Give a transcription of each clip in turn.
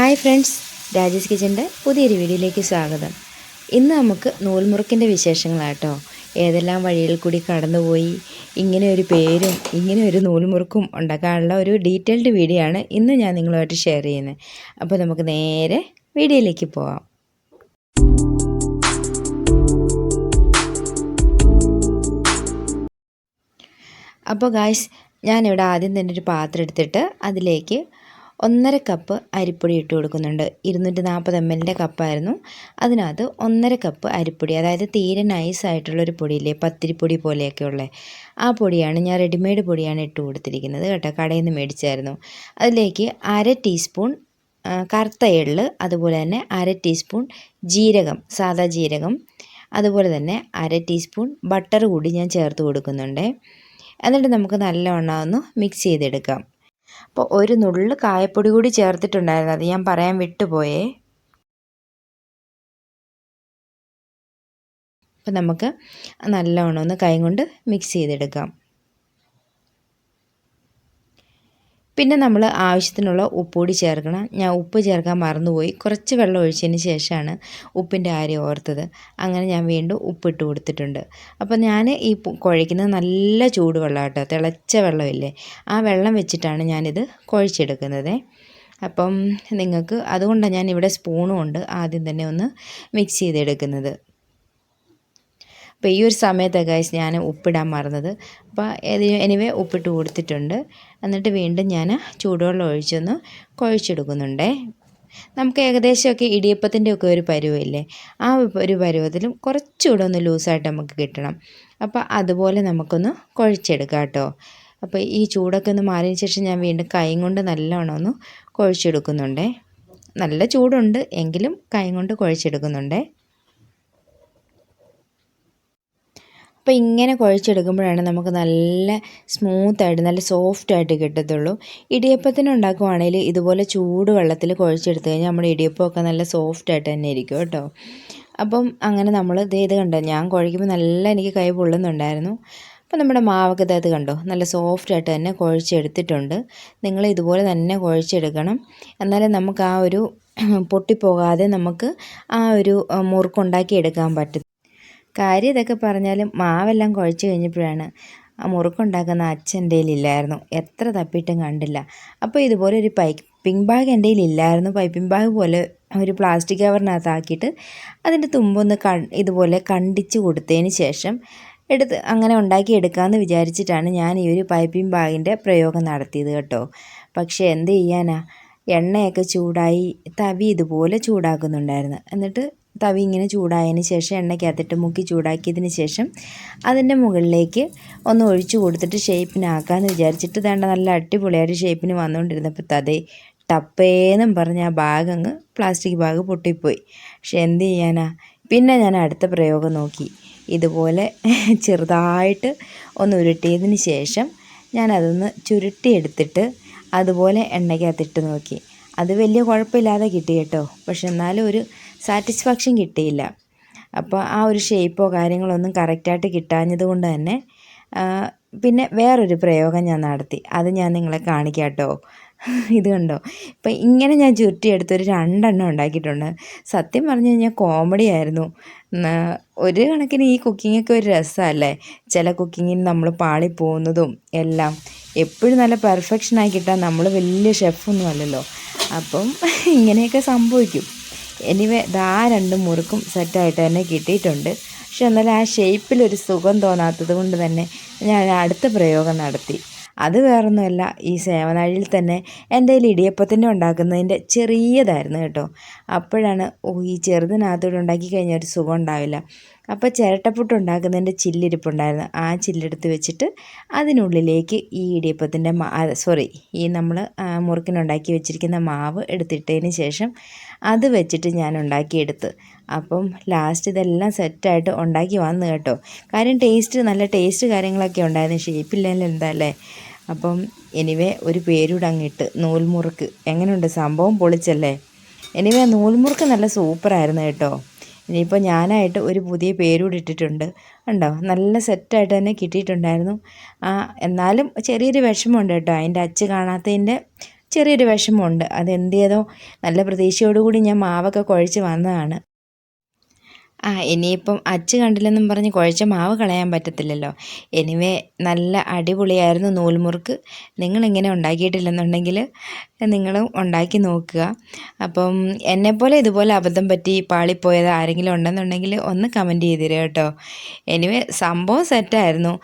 Hi friends Rajesh കിച്ചന്റെ പുതിയൊരു വീഡിയോയിലേക്ക് സ്വാഗതം. ഇന്ന് നമുക്ക് നൂൽമുറുക്കിന്റെ വിശേഷങ്ങളാട്ടോ. ഏതെല്ലാം വഴിയിൽ കൂടി കടന്നുപോയി ഇങ്ങനെ ഒരു പേരും ഇങ്ങനെ ഒരു നൂൽമുറുക്കും ഉണ്ടാക്കാനുള്ള ഒരു ഡീറ്റെയിൽഡ് വീഡിയോ ആണ് ഇന്ന് ഞാൻ നിങ്ങളുമായിട്ട് ഷെയർ ചെയ്യുന്നത്. അപ്പോൾ നമുക്ക് നേരെ വീഡിയോയിലേക്ക് പോവാം. അപ്പോൾ ഗായ്സ് ഞാനിവിടെ ആദ്യം തന്നെ ഒരു പാത്രം എടുത്തിട്ട് അതിലേക്ക് ഒന്നര കപ്പ് അരിപ്പൊടി ഇട്ട് കൊടുക്കുന്നുണ്ട്. ഇരുന്നൂറ്റി നാൽപ്പത് എം എല്ലിന്റെ കപ്പായിരുന്നു. അതിനകത്ത് ഒന്നര കപ്പ് അരിപ്പൊടി അതായത് തീരെ നൈസായിട്ടുള്ളൊരു പൊടിയില്ലേ പത്തിരിപ്പൊടി പോലെയൊക്കെ ഉള്ളത് ആ പൊടിയാണ് ഞാൻ റെഡിമെയ്ഡ് പൊടിയാണ് ഇട്ട് കൊടുത്തിരിക്കുന്നത് കേട്ടോ കടയിൽ നിന്ന് മേടിച്ചായിരുന്നു. അതിലേക്ക് അര ടീസ്പൂൺ കറുത്ത എള്ള് അതുപോലെ തന്നെ അര ടീസ്പൂൺ ജീരകം സാദാ ജീരകം അതുപോലെ തന്നെ അര ടീസ്പൂൺ ബട്ടർ കൂടി ഞാൻ ചേർത്ത് കൊടുക്കുന്നുണ്ട്. എന്നിട്ട് നമുക്ക് നല്ലവണ്ണം ഒന്ന് മിക്സ് ചെയ്തെടുക്കാം. അപ്പോൾ ഒരു നുള്ളു കായപ്പൊടി കൂടി ചേർത്തിട്ടുണ്ടായിരുന്നു. അത് ഞാൻ പറയാൻ വിട്ടുപോയേ. അപ്പം നമുക്ക് നല്ലോണം ഒന്ന് കൈ കൊണ്ട് മിക്സ് ചെയ്തെടുക്കാം. പിന്നെ നമ്മൾ ആവശ്യത്തിനുള്ള ഉപ്പുകൂടി ചേർക്കണം. ഞാൻ ഉപ്പ് ചേർക്കാൻ മറന്നുപോയി. കുറച്ച് വെള്ളം ഒഴിച്ചതിന് ശേഷമാണ് ഉപ്പിന്റെ കാര്യം ഓർത്തത്. അങ്ങനെ ഞാൻ വീണ്ടും ഉപ്പിട്ട് കൊടുത്തിട്ടുണ്ട്. അപ്പോൾ ഞാൻ ഈ കുഴയ്ക്കുന്നത് നല്ല ചൂടുവെള്ളം കേട്ടോ. തിളച്ച വെള്ളമില്ലേ. ആ വെള്ളം വെച്ചിട്ടാണ് ഞാനിത് കുഴച്ചെടുക്കുന്നത്. അപ്പം നിങ്ങൾക്ക് അതുകൊണ്ടാണ് ഞാൻ ഇവിടെ സ്പൂണും കൊണ്ട് ആദ്യം തന്നെ ഒന്ന് മിക്സ് ചെയ്തെടുക്കുന്നത്. അപ്പോൾ ഈ ഒരു സമയത്ത് ഗൈസ് ഞാൻ ഉപ്പിടാൻ മറന്നത്. അപ്പോൾ എനിവേ ഉപ്പിട്ട് കൊടുത്തിട്ടുണ്ട്. എന്നിട്ട് വീണ്ടും ഞാൻ ചൂടുവെള്ളം ഒഴിച്ചൊന്ന് കുഴച്ചെടുക്കുന്നുണ്ടേ. നമുക്ക് ഏകദേശമൊക്കെ ഇടിയപ്പത്തിന്റെ ഒക്കെ ഒരു പരുവമില്ലേ ആ ഒരു പരുവത്തിലും കുറച്ചുകൂടെ ഒന്ന് ലൂസായിട്ട് നമുക്ക് കിട്ടണം. അപ്പോൾ അതുപോലെ നമുക്കൊന്ന് കുഴച്ചെടുക്കാം കേട്ടോ. അപ്പോൾ ഈ ചൂടൊക്കെ ഒന്ന് മാറിയതിന് ശേഷം ഞാൻ വീണ്ടും കൈ കൊണ്ട് നല്ലോണം ഒന്ന് കുഴച്ചെടുക്കുന്നുണ്ടേ. നല്ല ചൂടുണ്ട് എങ്കിലും കൈ കൊണ്ട് കുഴച്ചെടുക്കുന്നുണ്ടേ. അപ്പോൾ ഇങ്ങനെ കുഴച്ചെടുക്കുമ്പോഴാണ് നമുക്ക് നല്ല സ്മൂത്തായിട്ട് നല്ല സോഫ്റ്റായിട്ട് കിട്ടത്തുള്ളൂ. ഇടിയപ്പത്തിന് ഉണ്ടാക്കുവാണെങ്കിൽ ഇതുപോലെ ചൂട് വെള്ളത്തിൽ കുഴച്ചെടുത്ത് കഴിഞ്ഞാൽ നമ്മുടെ ഇടിയപ്പമൊക്കെ നല്ല സോഫ്റ്റായിട്ട് തന്നെ ഇരിക്കും കേട്ടോ. അപ്പം അങ്ങനെ നമ്മൾ ഇത് കണ്ടോ ഞാൻ കുഴയ്ക്കുമ്പോൾ നല്ല എനിക്ക് കൈ പൊള്ളുന്നുണ്ടായിരുന്നു. അപ്പോൾ നമ്മുടെ മാവൊക്കെ ഇത് കണ്ടോ നല്ല സോഫ്റ്റായിട്ട് തന്നെ കുഴച്ചെടുത്തിട്ടുണ്ട്. നിങ്ങൾ ഇതുപോലെ തന്നെ കുഴച്ചെടുക്കണം. എന്നാലേ നമുക്ക് ആ ഒരു പൊട്ടിപ്പോകാതെ നമുക്ക് ആ ഒരു മുറുക്കുണ്ടാക്കി എടുക്കാൻ പറ്റും കാര്യം ഇതൊക്കെ പറഞ്ഞാലും മാവെല്ലാം കുഴച്ച് കഴിഞ്ഞപ്പോഴാണ് ആ മുറുക്കുണ്ടാക്കുന്ന അച്ഛന്റെ ഇല്ലായിരുന്നു എത്ര തപ്പിയിട്ടും കണ്ടില്ല. അപ്പോൾ ഇതുപോലെ ഒരു പൈപ്പിംഗ് ബാഗ് എന്റെ ഇല്ലായിരുന്നു പൈപ്പിംഗ് ബാഗ് പോലെ ഒരു പ്ലാസ്റ്റിക് കവറിനകത്താക്കിയിട്ട് അതിന്റെ തുമ്പൊന്ന് ക ഇതുപോലെ കണ്ടിച്ച് കൊടുത്തതിന് ശേഷം എടുത്ത് അങ്ങനെ ഉണ്ടാക്കി എടുക്കാമെന്ന് വിചാരിച്ചിട്ടാണ് ഞാൻ ഈ ഒരു പൈപ്പിംഗ് ബാഗിന്റെ പ്രയോഗം നടത്തിയത് കേട്ടോ. പക്ഷേ എന്ത് ചെയ്യാനാ? എണ്ണയൊക്കെ ചൂടായി തവി ഇതുപോലെ ചൂടാക്കുന്നുണ്ടായിരുന്നു. എന്നിട്ട് തവി ഇങ്ങനെ ചൂടായതിന് ശേഷം എണ്ണയ്ക്കകത്തിട്ട് മുക്കി ചൂടാക്കിയതിന് ശേഷം അതിന്റെ മുകളിലേക്ക് ഒന്ന് ഒഴിച്ചു കൊടുത്തിട്ട് ഷേപ്പിനാക്കാമെന്ന് വിചാരിച്ചിട്ട് വേണ്ട നല്ല അടിപൊളിയായിട്ട് ഷേപ്പിന് വന്നുകൊണ്ടിരുന്നപ്പോൾ തതേ ടപ്പേന്നും പറഞ്ഞ് ആ ബാഗ് അങ്ങ് പ്ലാസ്റ്റിക് ബാഗ് പൊട്ടിപ്പോയി. പക്ഷെ എന്ത് ചെയ്യാനാ? പിന്നെ ഞാൻ അടുത്ത പ്രയോഗം നോക്കി. ഇതുപോലെ ചെറുതായിട്ട് ഒന്ന് ഉരുട്ടിയതിന് ശേഷം ഞാനതൊന്ന് ചുരുട്ടിയെടുത്തിട്ട് അതുപോലെ എണ്ണയ്ക്കകത്തിട്ട് നോക്കി. അത് വലിയ കുഴപ്പമില്ലാതെ കിട്ടി കേട്ടോ. പക്ഷെ എന്നാലും ഒരു സാറ്റിസ്ഫാക്ഷൻ കിട്ടിയില്ല. അപ്പോൾ ആ ഒരു ഷേപ്പോ കാര്യങ്ങളൊന്നും കറക്റ്റായിട്ട് കിട്ടാഞ്ഞത് കൊണ്ട് തന്നെ പിന്നെ വേറൊരു പ്രയോഗം ഞാൻ നടത്തി. അത് ഞാൻ നിങ്ങളെ കാണിക്കാം കേട്ടോ ഇത് കണ്ടോ? ഇപ്പം ഇങ്ങനെ ഞാൻ ചുരുട്ടിയെടുത്തൊരു രണ്ടെണ്ണം ഉണ്ടാക്കിയിട്ടുണ്ട്. സത്യം പറഞ്ഞു കഴിഞ്ഞാൽ കോമഡി ആയിരുന്നു. ഒരു കണക്കിന് ഈ കുക്കിങ്ങൊക്കെ ഒരു രസമല്ലേ? ചില കുക്കിങ്ങിന് നമ്മൾ പാളിപ്പോകുന്നതും എല്ലാം. എപ്പോഴും നല്ല പെർഫെക്ഷനായി കിട്ടാൻ നമ്മൾ വലിയ ഷെഫൊന്നും അല്ലല്ലോ. അപ്പം ഇങ്ങനെയൊക്കെ സംഭവിക്കും. എനിവേ ദാ രണ്ട് മുറുക്കും സെറ്റായിട്ട് തന്നെ കിട്ടിയിട്ടുണ്ട്. പക്ഷെ എന്നാലും ആ ഷേപ്പിലൊരു സുഖം തോന്നാത്തത് കൊണ്ട് തന്നെ ഞാൻ അടുത്ത പ്രയോഗം നടത്തി. അത് വേറൊന്നുമല്ല ഈ സേവനാഴിയിൽ തന്നെ എന്റെ കയ്യിൽ ഇടിയപ്പത്തിന്റെ ഉണ്ടാക്കുന്നതിന്റെ ചെറിയതായിരുന്നു കേട്ടോ. അപ്പോഴാണ് ഓ ഈ ചെറുതിനകത്തോട് ഉണ്ടാക്കി കഴിഞ്ഞാൽ ഒരു സുഖം ഉണ്ടാവില്ല. അപ്പോൾ ചിരട്ടപ്പുട്ട് ഉണ്ടാക്കുന്നതിന്റെ ചില്ലിരിപ്പുണ്ടായിരുന്നു. ആ ചില്ലെടുത്ത് വെച്ചിട്ട് അതിനുള്ളിലേക്ക് ഈ ഇടിയപ്പത്തിന്റെ മാ സോറി ഈ നമ്മൾ മുറുക്കിനുണ്ടാക്കി വെച്ചിരിക്കുന്ന മാവ് എടുത്തിട്ടതിന് ശേഷം അത് വെച്ചിട്ട് ഞാൻ ഉണ്ടാക്കിയെടുത്ത്. അപ്പം ലാസ്റ്റ് ഇതെല്ലാം സെറ്റായിട്ട് ഉണ്ടാക്കി വന്നു കേട്ടോ. കാര്യം ടേസ്റ്റ് നല്ല ടേസ്റ്റ് കാര്യങ്ങളൊക്കെ ഉണ്ടായിരുന്നു. ഷേപ്പില്ലെങ്കിൽ എന്താ അല്ലേ? അപ്പം എനിവേ ഒരു പേരൂടെ അങ്ങിട്ട് നൂൽമുറുക്ക്. എങ്ങനെയുണ്ട് സംഭവം പൊളിച്ചല്ലേ? എനിവേ നൂൽമുറുക്ക് നല്ല സൂപ്പറായിരുന്നു കേട്ടോ. ഇനിയിപ്പോൾ ഞാനായിട്ട് ഒരു പുതിയ പേരൂടെ ഇട്ടിട്ടുണ്ട്. ഉണ്ടോ നല്ല സെറ്റായിട്ട് തന്നെ കിട്ടിയിട്ടുണ്ടായിരുന്നു. ആ എന്നാലും ചെറിയൊരു വിഷമമുണ്ട് കേട്ടോ. അതിന്റെ അച്ച് കാണാത്തതിന്റെ ചെറിയൊരു വിഷമമുണ്ട്. അതെന്ത് ചെയ്തോ? നല്ല പ്രതീക്ഷയോടുകൂടി ഞാൻ മാവൊക്കെ കുഴച്ച് വന്നതാണ്. ആ ഇനിയിപ്പം അച്ച് കണ്ടില്ലെന്നും പറഞ്ഞ് കുഴച്ച മാവ് കളയാൻ പറ്റത്തില്ലല്ലോ. എനിവേ നല്ല അടിപൊളിയായിരുന്നു നൂൽമുറുക്ക്. നിങ്ങളിങ്ങനെ ഉണ്ടാക്കിയിട്ടില്ലെന്നുണ്ടെങ്കിൽ നിങ്ങളും ഉണ്ടാക്കി നോക്കുക. അപ്പം എന്നെപ്പോലെ ഇതുപോലെ അബദ്ധം പറ്റി പാളിപ്പോയത് ആരെങ്കിലും ഉണ്ടെന്നുണ്ടെങ്കിൽ ഒന്ന് കമന്റ് ചെയ്തിരുക കേട്ടോ. എനിവേ സംഭവം സെറ്റായിരുന്നു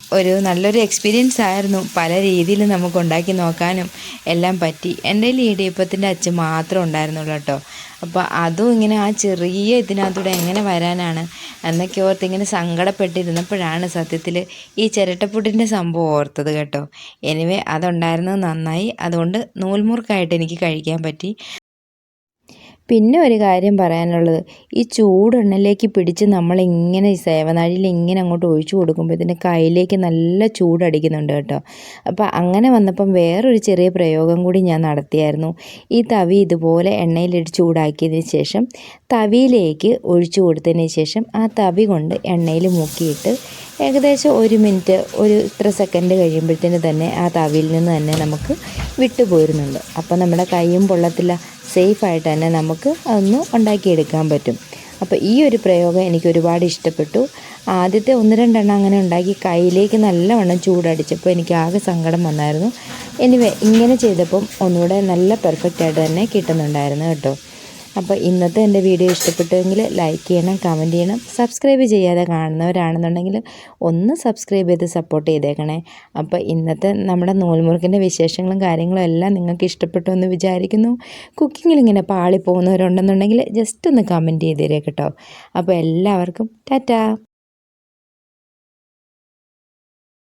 ഒരു നല്ലൊരു എക്സ്പീരിയൻസ് ആയിരുന്നു പല രീതിയിൽ നമുക്ക് ഉണ്ടാക്കി നോക്കാനും എല്ലാം പറ്റി. എന്റെ ഈ ഇടിയപ്പത്തിന്റെ അച്ഛൻ മാത്രം ഉണ്ടായിരുന്നുള്ളൂ കേട്ടോ. അപ്പോൾ അതും ഇങ്ങനെ ആ ചെറിയ ഇതിനകത്തൂടെ എങ്ങനെ വരാനാണ് എന്നൊക്കെ ഓർത്ത് ഇങ്ങനെ സങ്കടപ്പെട്ടിരുന്നപ്പോഴാണ് സത്യത്തിൽ ഈ ചിരട്ടപ്പുട്ടിന്റെ സംഭവം ഓർത്തത് കേട്ടോ. എനിവേ അതുണ്ടായിരുന്നത് നന്നായി. അതുകൊണ്ട് നൂൽമുറുക്കായിട്ട് എനിക്ക് കഴിക്കാൻ പറ്റി. പിന്നെ ഒരു കാര്യം പറയാനുള്ളത്. ഈ ചൂടെണ്ണയിലേക്ക് പിടിച്ച് നമ്മളിങ്ങനെ സേവനാഴിയിൽ ഇങ്ങനെ അങ്ങോട്ട് ഒഴിച്ചു കൊടുക്കുമ്പോൾ ഇതിന്റെ കയ്യിലേക്ക് നല്ല ചൂടടിക്കുന്നുണ്ട് കേട്ടോ. അപ്പോൾ അങ്ങനെ വന്നപ്പം വേറൊരു ചെറിയ പ്രയോഗം കൂടി ഞാൻ നടത്തിയായിരുന്നു. ഈ തവി ഇതുപോലെ എണ്ണയിലിട്ട് ചൂടാക്കിയതിന് ശേഷം തവിയിലേക്ക് ഒഴിച്ചു കൊടുത്തതിന് ശേഷം ആ തവി കൊണ്ട് എണ്ണയിൽ മുക്കിയിട്ട് ഏകദേശം ഒരു മിനിറ്റ് ഒരു ഇത്ര സെക്കൻഡ് കഴിയുമ്പോഴത്തേന് തന്നെ ആ തവിയിൽ നിന്ന് തന്നെ നമുക്ക് വിട്ടുപോരുന്നുണ്ട് അപ്പോൾ നമ്മുടെ കൈയും പൊള്ളത്തില്ല സേഫായിട്ട് തന്നെ നമുക്ക് അതൊന്ന് ഉണ്ടാക്കിയെടുക്കാൻ പറ്റും. അപ്പോൾ ഈ ഒരു പ്രയോഗം എനിക്ക് ഒരുപാട് ഇഷ്ടപ്പെട്ടു. ആദ്യത്തെ ഒന്ന് രണ്ടെണ്ണം അങ്ങനെ ഉണ്ടാക്കി കയ്യിലേക്ക് നല്ലവണ്ണം ചൂടടിച്ചപ്പോൾ എനിക്ക് ആകെ സങ്കടം വന്നായിരുന്നു. എനിവേ ഇങ്ങനെ ചെയ്തപ്പം ഒന്നുകൂടെ നല്ല പെർഫെക്റ്റായിട്ട് തന്നെ കിട്ടുന്നുണ്ടായിരുന്നു കേട്ടോ. അപ്പോൾ ഇന്നത്തെ എന്റെ വീഡിയോ ഇഷ്ടപ്പെട്ടുവെങ്കിൽ ലൈക്ക് ചെയ്യണം കമന്റ് ചെയ്യണം സബ്സ്ക്രൈബ് ചെയ്യാതെ കാണുന്നവരാണെന്നുണ്ടെങ്കിൽ ഒന്ന് സബ്സ്ക്രൈബ് ചെയ്ത് സപ്പോർട്ട് ചെയ്തേക്കണേ. അപ്പോൾ ഇന്നത്തെ നമ്മുടെ നൂൽമുറുക്കിന്റെ വിശേഷങ്ങളും കാര്യങ്ങളും എല്ലാം നിങ്ങൾക്ക് ഇഷ്ടപ്പെട്ടു എന്ന് വിചാരിക്കുന്നു. കുക്കിങ്ങിൽ ഇങ്ങനെ പാളി പോകുന്നവരുണ്ടെന്നുണ്ടെങ്കിൽ ജസ്റ്റ് ഒന്ന് കമന്റ് ചെയ്തേരേ കേട്ടോ. അപ്പോൾ എല്ലാവർക്കും ടാറ്റാ.